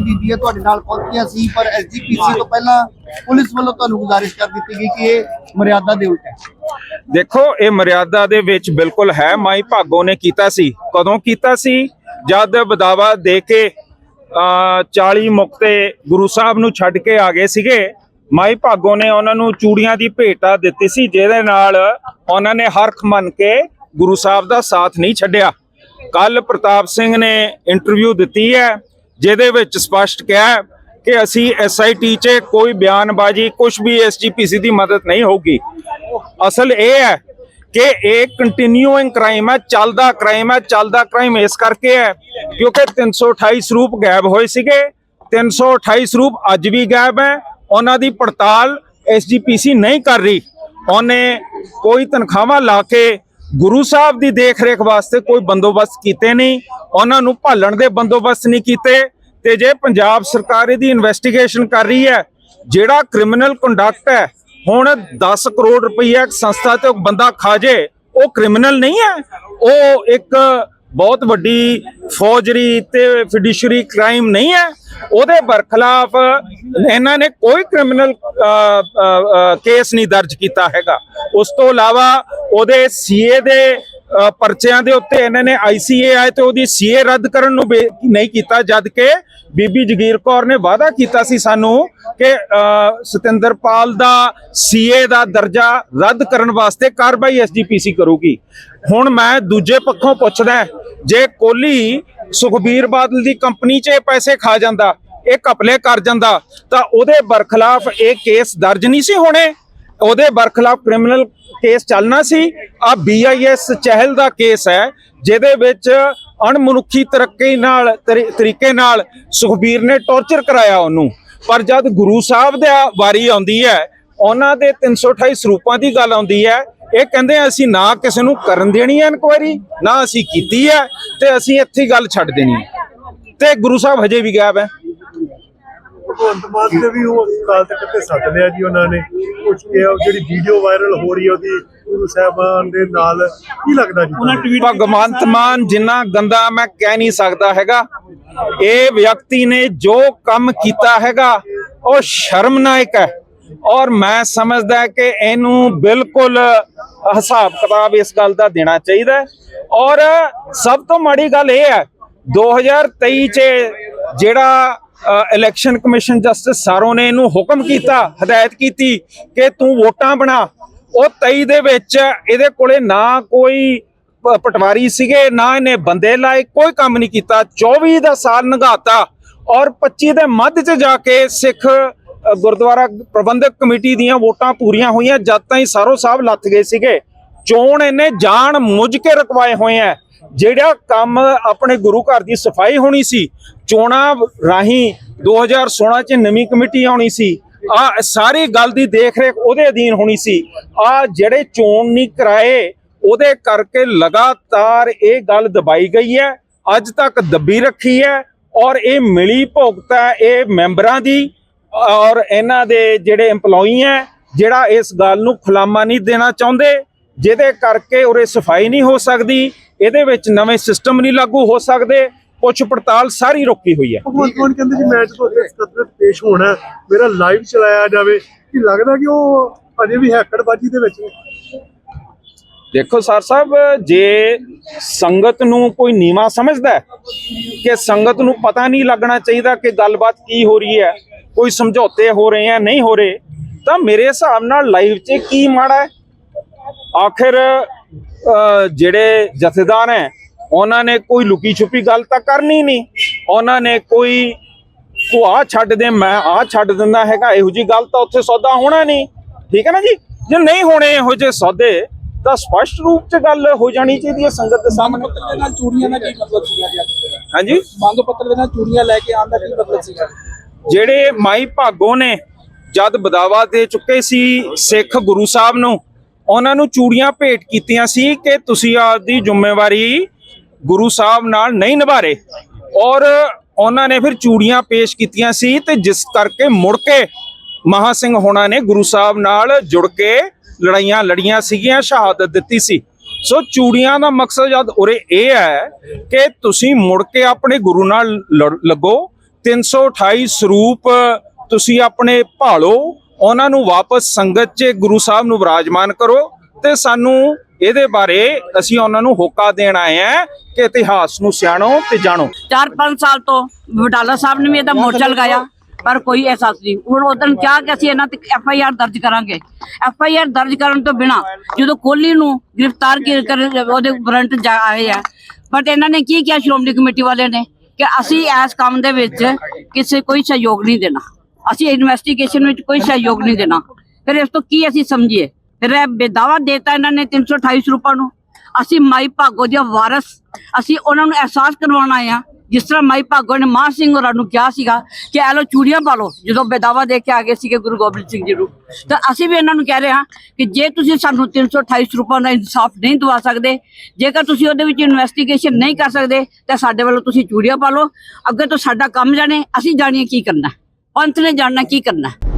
ਕੇ ਬੀਬੀਆਂ ਤੁਹਾਡੇ ਨਾਲ ਪਹੁੰਚੀਆਂ ਸੀ, ਪਰ ਐਸਜੀਪੀਸੀ ਤੋਂ ਪਹਿਲਾਂ ਪੁਲਿਸ ਵੱਲੋਂ ਤੁਹਾਨੂੰ ਗੁਜ਼ਾਰਿਸ਼ ਕਰ ਦਿੱਤੀ ਗਈ ਕਿ ਇਹ ਮਰਿਆਦਾ ਦੇ ਉਲਟ ਹੈ। ਦੇਖੋ, ਇਹ ਮਰਿਆਦਾ ਦੇ ਵਿੱਚ ਬਿਲਕੁਲ ਹੈ ਮਾਈ ਭਾਗੋ ਨੇ ਕੀਤਾ ਸੀ। ਕਦੋਂ ਕੀਤਾ ਸੀ? ਜਦ ਬਦਾਵਾ ਦੇ ਕੇ 40 ਮੁਕਤੇ ਗੁਰੂ ਸਾਹਿਬ ਨੂੰ ਛੱਡ ਕੇ ਆ ਗਏ ਸੀਗੇ ਮਾਈ ਭਾਗੋ ਨੇ ਉਹਨਾਂ ਨੂੰ ਚੂੜੀਆਂ ਦੀ ਭੇਟਾ ਦਿੱਤੀ ਸੀ, ਜਿਹਦੇ ਨਾਲ ਉਹਨਾਂ ਨੇ ਹਰਖ ਮੰਨ ਕੇ ਗੁਰੂ ਸਾਹਿਬ ਦਾ ਸਾਥ ਨਹੀਂ ਛੱਡਿਆ। ਕੱਲ ਪ੍ਰਤਾਪ ਸਿੰਘ ਨੇ ਇੰਟਰਵਿਊ ਦਿੱਤੀ ਹੈ ਜਿਹਦੇ ਵਿੱਚ ਸਪਸ਼ਟ ਕਿਹਾ ਕਿ ਅਸੀਂ ਐਸਆਈਟੀ 'ਚ ਕੋਈ ਬਿਆਨਬਾਜ਼ੀ ਕੁਝ ਵੀ ਐਸਜੀਪੀਸੀ ਦੀ ਮਦਦ ਨਹੀਂ ਹੋਊਗੀ। ਅਸਲ ਇਹ ਹੈ ਕਿ ਇਹ ਕੰਟੀਨਿਊਇੰਗ ਕ੍ਰਾਈਮ ਹੈ, ਚੱਲਦਾ ਕ੍ਰਾਈਮ ਹੈ, ਚੱਲਦਾ ਕ੍ਰਾਈਮ ਇਸ ਕਰਕੇ ਹੈ ਕਿਉਂਕਿ 328 ਸਰੂਪ ਗਾਇਬ ਹੋਏ ਸੀਗੇ 328 ਸਰੂਪ ਅੱਜ ਵੀ ਗਾਇਬ ਹੈ, ਉਹਨਾਂ ਦੀ ਪੜਤਾਲ ਐਸਜੀਪੀਸੀ ਨਹੀਂ ਕਰ ਰਹੀ। ਉਹਨੇ ਕੋਈ ਤਨਖਾਹਾਂ ਲਾ ਕੇ ਗੁਰੂ ਸਾਹਿਬ ਦੀ ਦੇਖ-ਰੇਖ ਵਾਸਤੇ ਕੋਈ ਬੰਦੋਬਸਤ ਕੀਤੇ ਨਹੀਂ, ਉਹਨਾਂ ਨੂੰ ਭਾਲਣ ਦੇ ਬੰਦੋਬਸਤ ਨਹੀਂ ਕੀਤੇ ਤੇ ਜੇ ਪੰਜਾਬ ਸਰਕਾਰ ਇਹਦੀ ਇਨਵੈਸਟੀਗੇਸ਼ਨ ਕਰ ਰਹੀ ਹੈ, ਜਿਹੜਾ ਕ੍ਰਿਮੀਨਲ ਕੰਡਕਟ ਹੈ, ਹੁਣ 10 ਕਰੋੜ ਰੁਪਈਆ ਇੱਕ ਸੰਸਥਾ ਤੇ ਬੰਦਾ ਖਾ ਜੇ, ਉਹ ਕ੍ਰਿਮੀਨਲ ਨਹੀਂ ਹੈ, ਉਹ ਇੱਕ ਬਹੁਤ ਵੱਡੀ ਫੌਜਰੀ ਤੇ ਫਿਡਿਸ਼ਰੀ ਕ੍ਰਾਈਮ ਨਹੀਂ ਹੈ। ਉਹਦੇ ਬਰਖਲਾਫ ਇਹਨਾਂ ਨੇ ਕੋਈ ਕ੍ਰਿਮੀਨਲ ਕੇਸ ਨਹੀਂ ਦਰਜ ਕੀਤਾ ਹੈਗਾ। ਉਸ ਤੋਂ ਇਲਾਵਾ ਉਹਦੇ ਸੀਏ ਦੇ ਪਰਚਿਆਂ ਦੇ ਉੱਤੇ ਇਹਨਾਂ ਨੇ ਆਈਸੀਏ ਆਏ ਤੇ ਉਹਦੀ ਸੀਏ ਰੱਦ ਕਰਨ ਨੂੰ ਬੇ- ਨਹੀਂ ਕੀਤਾ ਜਦ ਕਿ ਬੀਬੀ ਜਗੀਰ ਕੌਰ ਨੇ ਵਾਅਦਾ ਕੀਤਾ ਸੀ ਸਾਨੂੰ ਕਿ ਅ, ਸਤਿੰਦਰਪਾਲ ਦਾ ਸੀਏ ਦਾ ਦਰਜਾ ਰੱਦ ਕਰਨ ਵਾਸਤੇ ਕਾਰਵਾਈ ਐਸਜੀਪੀਸੀ ਕਰੂਗੀ। ਹੁਣ ਮੈਂ ਦੂਜੇ ਪੱਖੋਂ ਪੁੱਛਦਾ ਜੇ ਕੋਹਲੀ ਸੁਖਬੀਰ ਬਾਦਲ ਦੀ ਕੰਪਨੀ 'ਚ ਇਹ ਪੈਸੇ ਖਾ ਜਾਂਦਾ, ਇਹ ਕਪਲੇ ਕਰ ਜਾਂਦਾ, ਤਾਂ ਉਹਦੇ ਬਰਖਲਾਫ ਇਹ ਕੇਸ ਦਰਜ ਨਹੀਂ ਸੀ ਹੋਣੇ। ਉਹਦੇ ਬਰਖਲਾਫ ਕ੍ਰਿਮੀਨਲ ਕੇਸ ਚੱਲਣਾ ਸੀ। ਆ ਬੀਆਈਐਸ ਚਹਿਲ ਦਾ ਕੇਸ ਹੈ, ਜਿਹਦੇ ਵਿੱਚ ਅਣਮਨੁੱਖੀ ਤਰੱਕੀ ਨਾਲ, ਤਰੀ- ਤਰੀਕੇ ਨਾਲ ਸੁਖਬੀਰ ਨੇ ਟੌਰਚਰ ਕਰਾਇਆ ਉਹਨੂੰ। ਪਰ ਜਦ ਗੁਰੂ ਸਾਹਿਬ ਦਾ ਵਾਰੀ ਆਉਂਦੀ ਹੈ, ਉਹਨਾਂ ਦੇ 328 ਸਰੂਪਾਂ ਦੀ ਗੱਲ ਆਉਂਦੀ ਹੈ ਇਹ ਕਹਿੰਦੇ ਆ ਅਸੀਂ ਨਾ ਕਿਸੇ ਨੂੰ ਕਰਨ ਦੇਣੀ ਹੈ ਇਨਕੁਆਇਰੀ ਨਾ ਅਸੀਂ ਕੀਤੀ ਹੈ ਤੇ ਅਸੀਂ ਇੱਥੇ ਗੱਲ ਛੱਡ ਦੇਣੀ ਹੈ ਤੇ ਗੁਰੂ ਸਾਹਿਬ ਹਜੇ ਵੀ ਗਾਇਬ ਹੈ ਭਗਵੰਤ ਮਾਨ ਦੇ ਵੀ ਉਹ ਕਾਲ ਤੱਕ ਤੇ ਸੱਦ ਲਿਆ ਜੀ ਉਹਨਾਂ ਨੇ। ਕੁਝ ਇਹ ਉਹ ਜਿਹੜੀ ਵੀਡੀਓ ਵਾਇਰਲ ਹੋ ਰਹੀ ਹੈ ਉਹਦੀ ਗੁਰੂ ਸਾਹਿਬਾਨ ਦੇ ਨਾਲ ਕੀ ਲੱਗਦਾ ਜੀ? ਭਗਵੰਤ ਮਾਨ ਜਿੰਨਾ ਗੰਦਾ ਮੈਂ ਕਹਿ ਨਹੀਂ ਸਕਦਾ ਹੈਗਾ ਇਹ ਵਿਅਕਤੀ ਨੇ ਜੋ ਕੰਮ ਕੀਤਾ ਹੈਗਾ ਉਹ ਸ਼ਰਮਨਾਇਕ ਹੈ। ਔਰ ਮੈਂ ਸਮਝਦਾ ਕਿ ਇਹਨੂੰ ਬਿਲਕੁਲ ਹਿਸਾਬ ਕਿਤਾਬ ਇਸ ਗੱਲ ਦਾ ਦੇਣਾ ਚਾਹੀਦਾ ਔਰ ਸਭ ਤੋਂ ਮਾੜੀ ਗੱਲ ਇਹ ਹੈ 2023 ਚ ਜਿਹੜਾ ਇਲੈਕਸ਼ਨ ਕਮਿਸ਼ਨ ਜਸਟਿਸ ਸਾਰੋ ਨੇ ਇਹਨੂੰ ਹੁਕਮ ਕੀਤਾ, ਹਦਾਇਤ ਕੀਤੀ ਕਿ ਤੂੰ ਵੋਟਾਂ ਬਣਾ। ਉਹ 23 ਦੇ ਵਿੱਚ ਇਹਦੇ ਕੋਲੇ ਨਾ ਕੋਈ ਪਟਵਾਰੀ ਸੀਗੇ, ਨਾ ਇਹਨੇ ਬੰਦੇ ਲਾਏ, ਕੋਈ ਕੰਮ ਨਹੀਂ ਕੀਤਾ। 24 ਦਾ ਸਾਲ ਨਗਾਤਾ ਔਰ 25 ਦੇ ਮੱਧ 'ਚ ਜਾ ਕੇ ਸਿੱਖ ਗੁਰਦੁਆਰਾ ਪ੍ਰਬੰਧਕ ਕਮੇਟੀ ਦੀਆਂ ਵੋਟਾਂ ਪੂਰੀਆਂ ਹੋਈਆਂ, ਜਦ ਤਾਈਂ ਸਾਰੋ ਸਾਹਿਬ ਲੱਥ ਗਏ ਸੀਗੇ। ਚੋਣ ਇਹਨੇ ਜਾਣ ਮੁੱਝ ਕੇ ਰਕਵਾਏ ਹੋਏ ਆ ਜਿਹੜਾ ਕੰਮ ਆਪਣੇ ਗੁਰੂ ਘਰ ਦੀ ਸਫ਼ਾਈ ਹੋਣੀ ਸੀ, ਚੋਣਾਂ ਰਾਹੀਂ 2016 ਚ ਨਵੀਂ ਕਮੇਟੀ ਆਉਣੀ ਸੀ, ਆ ਸਾਰੀ ਗੱਲ ਦੀ ਦੇਖਰੇਖ ਉਹਦੇ ਅਧੀਨ ਹੋਣੀ ਸੀ। ਆ ਜਿਹੜੇ ਚੋਣ ਨਹੀਂ ਕਰਾਏ, ਉਹਦੇ ਕਰਕੇ ਲਗਾਤਾਰ ਇਹ ਗੱਲ ਦਬਾਈ ਗਈ ਹੈ ਅੱਜ ਤੱਕ ਦੱਬੀ ਰੱਖੀ ਹੈ ਔਰ ਇਹ ਮਿਲੀ ਭੁਗਤ ਹੈ ਇਹ ਮੈਂਬਰਾਂ ਦੀ। ਔਰ ਇਹਨਾਂ ਦੇ ਜਿਹੜੇ EMPLOYE ਹੈ ਜਿਹੜਾ ਇਸ ਗੱਲ ਨੂੰ ਖੁਲਾਮਾ ਨਹੀਂ ਦੇਣਾ ਚਾਹੁੰਦੇ ਜਿਹਦੇ ਕਰਕੇ ਉਰੇ ਸਫ਼ਾਈ ਨਹੀਂ ਹੋ ਸਕਦੀ ਇਹਦੇ ਵਿੱਚ ਨਵੇਂ ਸਿਸਟਮ ਨਹੀਂ ਲਾਗੂ ਹੋ ਸਕਦੇ ਪੁੱਛ ਪੜਤਾਲ ਸਾਰੀ ਰੁਕੀ ਹੋਈ ਹੈ। ਭਗਵੰਤ ਮਾਨ ਕਹਿੰਦੇ ਜੀ ਮੈਂ ਜਦੋਂ ਇਸ ਕਦਰਤ ਪੇਸ਼ ਹੋਣਾ ਮੇਰਾ ਲਾਈਵ ਚਲਾਇਆ ਜਾਵੇ। ਕੀ ਲੱਗਦਾ ਕਿ ਉਹ ਅਜੇ ਵੀ ਹੈਕੜਬਾਜੀ ਦੇ ਵਿੱਚ? ਦੇਖੋ ਸਰ ਸਾਹਿਬ ਜੇ ਸੰਗਤ ਨੂੰ ਕੋਈ ਨੀਵਾ ਸਮਝਦਾ ਕਿ ਸੰਗਤ ਨੂੰ ਪਤਾ ਨਹੀਂ ਲੱਗਣਾ ਚਾਹੀਦਾ ਕਿ ਗੱਲਬਾਤ ਕੀ ਹੋ ਰਹੀ ਹੈ ਕੋਈ ਸਮਝੌਤੇ ਹੋ ਰਹੇ ਆ ਨਹੀਂ ਹੋ ਰਹੇ ਤਾਂ ਮੇਰੇ ਹਿਸਾਬ ਨਾਲ ਲਾਈਵ 'ਚ ਕੀ ਮਾੜਾ ਹੈ? ਆਖਿਰ ਜਿਹੜੇ ਜਥੇਦਾਰ ਹੈ ਉਹਨਾਂ ਨੇ ਕੋਈ ਲੁਕੀ ਛੁਪੀ ਗੱਲ ਤਾਂ ਕਰਨੀ ਨਹੀਂ। ਉਹਨਾਂ ਨੇ ਕੋਈ ਤੂੰ ਆ ਛੱਡ ਦੇ ਮੈਂ ਆ ਛੱਡ ਦਿੰਦਾ ਹੈਗਾ ਇਹੋ ਜੀ ਗੱਲ ਤਾਂ ਉੱਥੇ ਸੌਦਾ ਹੋਣਾ ਨਹੀਂ। ਠੀਕ ਹੈ ਨਾ ਜੀ? ਜੇ ਨਹੀਂ ਹੋਣੇ ਇਹੋ ਜਿਹੇ ਸੌਦੇ ਤਾਂ ਸਪਸ਼ਟ ਰੂਪ 'ਚ ਗੱਲ ਹੋ ਜਾਣੀ ਚਾਹੀਦੀ ਹੈ ਸੰਗਤ ਦੇ ਸਾਹਮਣੇ। ਪੱਤਰ ਦੇ ਨਾਲ ਚੂੜੀਆਂ ਦਾ ਕੀ ਮਤਲਬ ਸੀਗਾ ਜੀ? ਹਾਂਜੀ? ਮੰਗ ਪੱਤਰ ਦੇ ਨਾਲ ਚੂੜੀਆਂ ਲੈ ਕੇ ਆਉਣ ਦਾ ਕੀ ਮਤਲਬ ਸੀਗਾ? ਜਿਹੜੇ ਮਾਈ ਭਾਗੋ ਨੇ ਜਦ ਬਦਾਵਾ ਦੇ ਚੁੱਕੇ ਸੀ ਸਿੱਖ ਗੁਰੂ ਸਾਹਿਬ ਨੂੰ, ਉਹਨਾਂ ਨੂੰ ਚੂੜੀਆਂ ਭੇਟ ਕੀਤੀਆਂ ਸੀ ਕਿ ਤੁਸੀਂ ਆਪਦੀ ਜ਼ਿੰਮੇਵਾਰੀ ਗੁਰੂ ਸਾਹਿਬ ਨਾਲ ਨਹੀਂ ਨਿਭਾਰੇ। ਔਰ ਉਹਨਾਂ ਨੇ ਫਿਰ ਚੂੜੀਆਂ ਪੇਸ਼ ਕੀਤੀਆਂ ਸੀ ਤੇ ਜਿਸ ਕਰਕੇ ਮੁੜ ਕੇ ਮਹਾ ਸਿੰਘ ਹੋਣਾ ਨੇ ਗੁਰੂ ਸਾਹਿਬ ਨਾਲ ਜੁੜ ਕੇ ਲੜਾਈਆਂ ਲੜੀਆਂ ਸੀਗੀਆਂ, ਸ਼ਹਾਦਤ ਦਿੱਤੀ ਸੀ। ਸੋ ਚੂੜੀਆਂ ਦਾ ਮਕਸਦ ਜਦ ਉਰੇ ਇਹ ਹੈ ਕਿ ਤੁਸੀਂ ਮੁੜ ਕੇ ਆਪਣੇ ਗੁਰੂ ਨਾਲ ਲੜ- ਲੱਗੋ 328 ਸਰੂਪ ਤੁਸੀਂ ਆਪਣੇ ਭਾਲੋ, ਉਹਨਾਂ ਨੂੰ ਵਾਪਸ ਸੰਗਤ 'ਚ ਗੁਰੂ ਸਾਹਿਬ ਨੂੰ ਵਿਰਾਜਮਾਨ ਕਰੋ ਤੇ ਸਾਨੂੰ ਇਹਦੇ ਬਾਰੇ ਅਸੀਂ ਉਹਨਾਂ ਨੂੰ ਹੋਕਾ ਦੇਣ ਆਏ ਆ ਕਿ ਇਤਿਹਾਸ ਨੂੰ ਸਿਆਣੋ ਤੇ ਜਾਣੋ। ਚਾਰ ਪੰਜ ਸਾਲ ਤੋਂ ਬਟਾਲਾ ਸਾਹਿਬ ਨੇ ਵੀ ਇਹਦਾ ਮੋਰਚਾ ਲਗਾਇਆ, ਪਰ ਕੋਈ ਅਹਿਸਾਸ ਨਹੀਂ। ਹੁਣ ਉਦੋਂ ਕਿਹਾ ਕਿ ਅਸੀਂ ਇਹਨਾਂ ਤੇ ਐਫ ਆਈ ਆਰ ਦਰਜ ਕਰਾਂਗੇ। ਐਫ ਆਈ ਆਰ ਦਰਜ ਕਰਨ ਤੋਂ ਬਿਨਾ ਜਦੋਂ ਕੋਹਲੀ ਨੂੰ ਗ੍ਰਿਫਤਾਰ ਕੀ- ਕਰ ਉਹਦੇ ਵਾਰੰਟ ਜਾ ਆਏ ਆ ਬਟ ਇਹਨਾਂ ਨੇ ਕੀ ਕਿਹਾ, ਸ਼੍ਰੋਮਣੀ ਕਮੇਟੀ ਵਾਲਿਆਂ ਨੇ? ਕਿ ਅਸੀਂ ਇਸ ਕੰਮ ਦੇ ਵਿੱਚ ਕਿਸੇ ਕੋਈ ਸਹਿਯੋਗ ਨਹੀਂ ਦੇਣਾ। ਅਸੀਂ ਇਨਵੈਸਟੀਗੇਸ਼ਨ ਵਿੱਚ ਕੋਈ ਸਹਿਯੋਗ ਨਹੀਂ ਦੇਣਾ। ਫਿਰ ਇਸ ਤੋਂ ਕੀ ਅਸੀਂ ਸਮਝੀਏ? ਫਿਰ ਇਹ ਬੇਦਾਵਾ ਦੇਤਾ ਇਹਨਾਂ ਨੇ 328 ਰੁਪਏ ਨੂੰ। ਅਸੀਂ ਮਾਈ ਭਾਗੋ ਦੇ ਵਾਰਸ, ਅਸੀਂ ਉਹਨਾਂ ਨੂੰ ਅਹਿਸਾਸ ਕਰਵਾਉਣਾ ਆ ਜਿਸ ਤਰ੍ਹਾਂ ਮਾਈ ਭਾਗੋ ਨੇ ਮਾਂ ਸਿੰਘ ਹੋਰਾਂ ਨੂੰ ਕਿਹਾ ਸੀਗਾ ਕਿ ਇਹ ਲੋ ਚੂੜੀਆਂ ਪਾ ਲਓ, ਜਦੋਂ ਬੇਦਾਵਾ ਦੇ ਕੇ ਆ ਗਏ ਸੀਗੇ ਗੁਰੂ ਗੋਬਿੰਦ ਸਿੰਘ ਜੀ ਨੂੰ। ਤਾਂ ਅਸੀਂ ਵੀ ਇਹਨਾਂ ਨੂੰ ਕਹਿ ਰਹੇ ਹਾਂ ਕਿ ਜੇ ਤੁਸੀਂ ਸਾਨੂੰ 328 ਰੁਪਏ ਦਾ ਇਨਸਾਫ ਨਹੀਂ ਦਵਾ ਸਕਦੇ, ਜੇਕਰ ਤੁਸੀਂ ਉਹਦੇ ਵਿੱਚ ਇਨਵੈਸਟੀਗੇਸ਼ਨ ਨਹੀਂ ਕਰ ਸਕਦੇ, ਤਾਂ ਸਾਡੇ ਵੱਲੋਂ ਤੁਸੀਂ ਚੂੜੀਆਂ ਪਾ ਲਓ। ਅੱਗੇ ਤੋਂ ਸਾਡਾ ਕੰਮ ਜਾਣੇ, ਅਸੀਂ ਜਾਣੀਏ ਕੀ ਕਰਨਾ। ਪੰਥ ਨੇ ਜਾਣਨਾ ਕੀ ਕਰਨਾ।